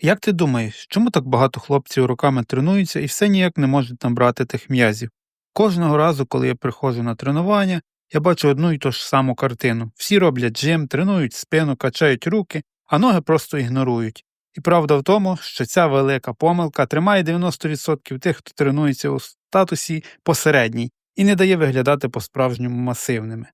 Як ти думаєш, чому так багато хлопців роками тренуються і все ніяк не можуть набрати тих м'язів? Кожного разу, коли я приходжу на тренування, я бачу одну і ту ж саму картину. Всі роблять джим, тренують спину, качають руки, а ноги просто ігнорують. І правда в тому, що ця велика помилка тримає 90% тих, хто тренується у статусі посередній і не дає виглядати по-справжньому масивними.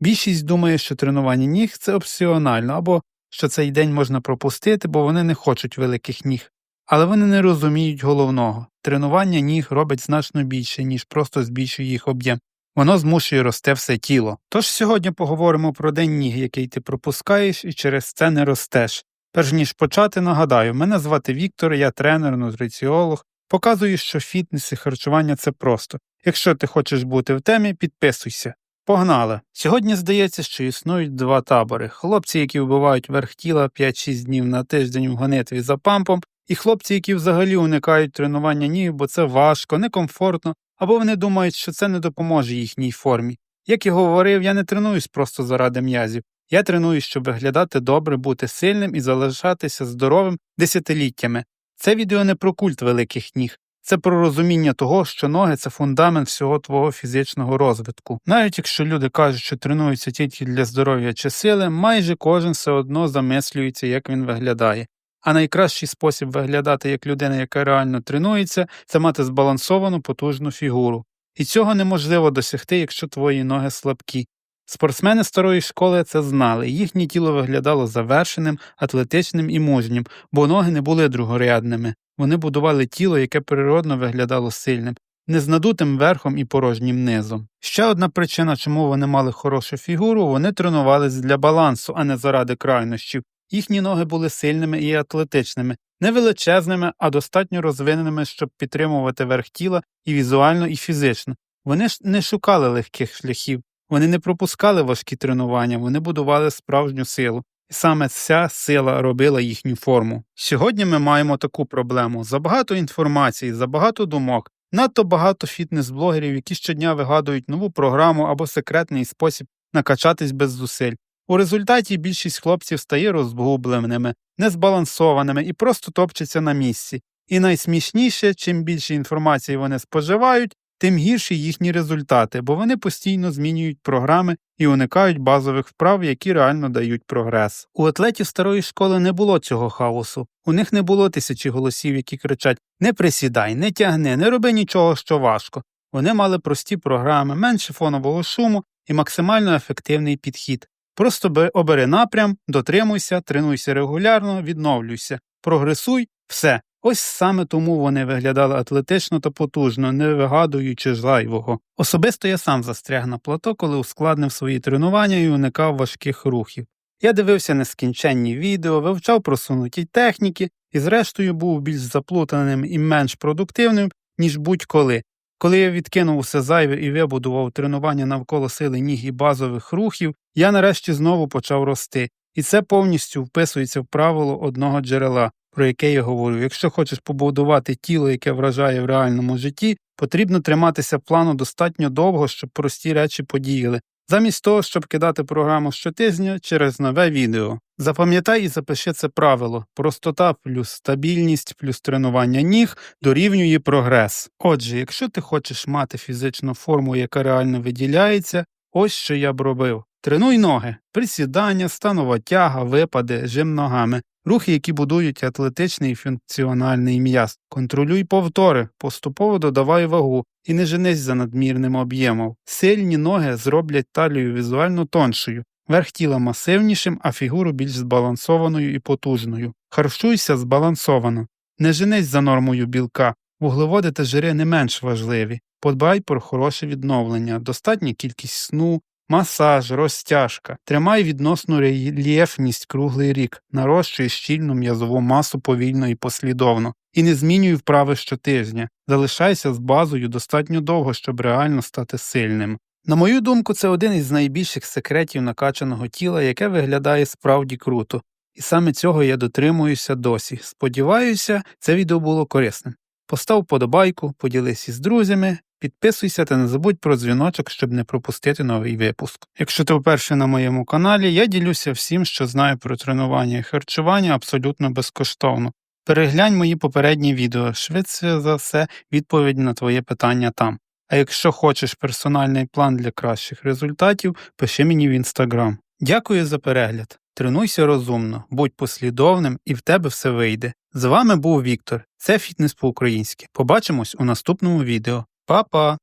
Більшість думає, що тренування ніг це опціонально або що цей день можна пропустити, бо вони не хочуть великих ніг. Але вони не розуміють головного тренування ніг робить значно більше, ніж просто збільшує їх об'єм. Воно змушує росте все тіло. Тож сьогодні поговоримо про день ніг, який ти пропускаєш і через це не ростеш. Перш ніж почати, нагадаю, мене звати Віктор, я тренер, нутриціолог. Показую, що фітнес і харчування це просто. Якщо ти хочеш бути в темі, підписуйся. Погнали! Сьогодні здається, що існують два табори: хлопці, які вбивають верх тіла 5-6 днів на тиждень в гонитві за пампом, і хлопці, які взагалі уникають тренування ніг, бо це важко, некомфортно, або вони думають, що це не допоможе їхній формі. Як і говорив, я не тренуюсь просто заради м'язів. Я тренуюсь, щоб виглядати добре, бути сильним і залишатися здоровим десятиліттями. Це відео не про культ великих ніг, це про розуміння того, що ноги це фундамент всього твого фізичного розвитку. Навіть якщо люди кажуть, що тренуються тільки для здоров'я чи сили, майже кожен все одно замислюється, як він виглядає. А найкращий спосіб виглядати як людина, яка реально тренується, це мати збалансовану потужну фігуру. І цього неможливо досягти, якщо твої ноги слабкі. Спортсмени старої школи це знали, їхнє тіло виглядало завершеним, атлетичним і мужнім, бо ноги не були другорядними. Вони будували тіло, яке природно виглядало сильним, не з надутим верхом і порожнім низом. Ще одна причина, чому вони мали хорошу фігуру, вони тренувалися для балансу, а не заради крайнощів. Їхні ноги були сильними і атлетичними, не величезними, а достатньо розвиненими, щоб підтримувати верх тіла і візуально, і фізично. Вони ж не шукали легких шляхів, вони не пропускали важкі тренування, вони будували справжню силу. І саме ця сила робила їхню форму. Сьогодні ми маємо таку проблему: забагато інформації, забагато думок, надто багато фітнес-блогерів, які щодня вигадують нову програму або секретний спосіб накачатись без зусиль. У результаті більшість хлопців стає розгубленими, незбалансованими і просто топчеться на місці. І найсмішніше, чим більше інформації вони споживають, тим гірші їхні результати, бо вони постійно змінюють програми і уникають базових вправ, які реально дають прогрес. У атлетів старої школи не було цього хаосу, у них не було тисячі голосів, які кричать Не присідай, не тягни, не роби нічого, що важко. Вони мали прості програми, менше фонового шуму і максимально ефективний підхід. Просто обери напрям, дотримуйся, тренуйся регулярно, відновлюйся, прогресуй, все. Ось саме тому вони виглядали атлетично та потужно, не вигадуючи зайвого. Особисто я сам застряг на плато, коли ускладнив свої тренування і уникав важких рухів. Я дивився нескінченні відео, вивчав просунуті техніки і, зрештою, був більш заплутаним і менш продуктивним, ніж будь-коли. Коли я відкинув усе зайве і вибудував тренування навколо сили ніг і базових рухів, я нарешті знову почав рости, і це повністю вписується в правило одного джерела про яке я говорю. Якщо хочеш побудувати тіло, яке вражає в реальному житті, потрібно триматися плану достатньо довго, щоб прості речі подіяли, замість того, щоб кидати програму щотижня через нове відео. Запам'ятай і запиши це правило простота плюс стабільність плюс тренування ніг дорівнює прогрес. Отже, якщо ти хочеш мати фізичну форму, яка реально виділяється, ось що я б робив. Тренуй ноги, присідання, станова тяга, випади, жим ногами. Рухи, які будують атлетичний і функціональний м'яз. Контролюй повтори, поступово додавай вагу і не женись за надмірним об'ємом. Сильні ноги зроблять талію візуально тоншою, верх тіла масивнішим, а фігуру більш збалансованою і потужною. Харчуйся збалансовано. Не женись за нормою білка, вуглеводи та жири не менш важливі. Подбай про хороше відновлення, достатня кількість сну, Масаж, розтяжка. Тримай відносну рельєфність круглий рік, нарощуй щільну м'язову масу повільно і послідовно. І не змінюй вправи щотижня. Залишайся з базою достатньо довго, щоб реально стати сильним. На мою думку, це один із найбільших секретів накачаного тіла, яке виглядає справді круто. І саме цього я дотримуюся досі. Сподіваюся, це відео було корисним. Постав подобайку, поділись із друзями, Підписуйся та не забудь про дзвіночок, щоб не пропустити новий випуск. Якщо ти вперше на моєму каналі, я ділюся всім, що знаю про тренування і харчування абсолютно безкоштовно. Переглянь мої попередні відео, швидше за все, відповідь на твоє питання там. А якщо хочеш персональний план для кращих результатів, пиши мені в інстаграм. Дякую за перегляд. Тренуйся розумно, будь послідовним і в тебе все вийде. З вами був Віктор. Це фітнес по-українськи. Побачимось у наступному відео. Па-па!